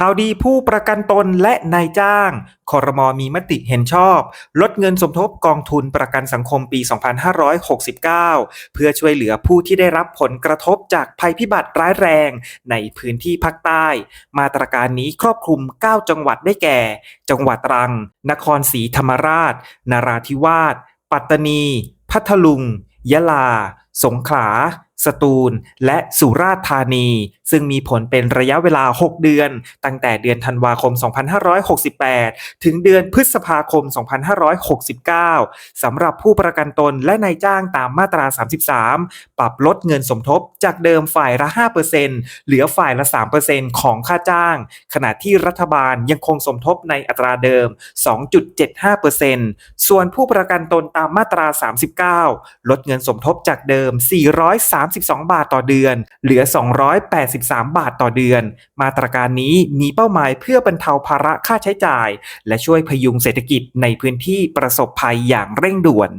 ข่าวดีผู้ประกันตนและนายจ้าง คอรมอมีมติเห็นชอบ ลดเงินสมทบกองทุนประกันสังคมปี 2569 เพื่อช่วยเหลือผู้ที่ได้รับผลกระทบจากภัยพิบัติร้ายแรงในพื้นที่ภาคใต้ มาตรการนี้ครอบคลุม 9 จังหวัดได้แก่ จังหวัดตรัง นครศรีธรรมราชนราธิวาส ปัตตานี พัทลุง ยะลา สงขลา สตูล และสุราษฎร์ธานี ซึ่งมีผลเป็นระยะเวลา 6 เดือน ตั้งแต่เดือนธันวาคม 2568 ถึงเดือนพฤษภาคม 2569 สำหรับผู้ประกันตนและนายจ้างตามมาตรา 33 ปรับลดเงินสมทบจากเดิมฝ่ายละ 5%เหลือฝ่ายละ 3%ของค่าจ้าง ขณะที่รัฐบาลยังคงสมทบในอัตราเดิม 2.75%ส่วนผู้ประกันตนตามมาตรา 39 ลดเงินสมทบจากเดิม32 บาทต่อเดือน เหลือ 283 บาทต่อเดือน มาตรการนี้มีเป้าหมายเพื่อบรรเทาภาระค่าใช้จ่าย และช่วยพยุงเศรษฐกิจในพื้นที่ประสบภัยอย่างเร่งด่วน